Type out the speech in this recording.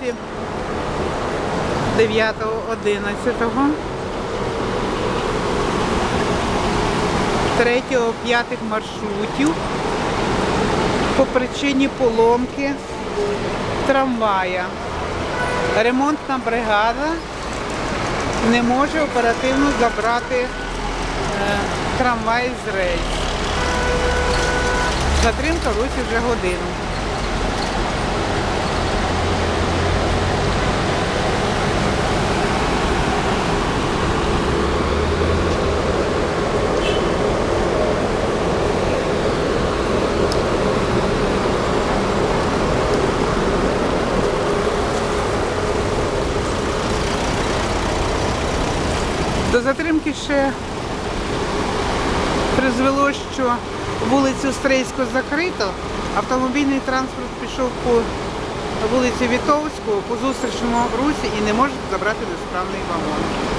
вранці 9.11. 3-5 маршрутів по причині поломки трамвая. Ремонтна бригада не може оперативно забрати е, трамвай з рейс. Затримка в русі вже годину. До затримки ще призвело, що вулицю Стрейську закрито, автомобільний транспорт пішов по вулиці Вітовську по зустрічному русі і не може забрати несправний вагон.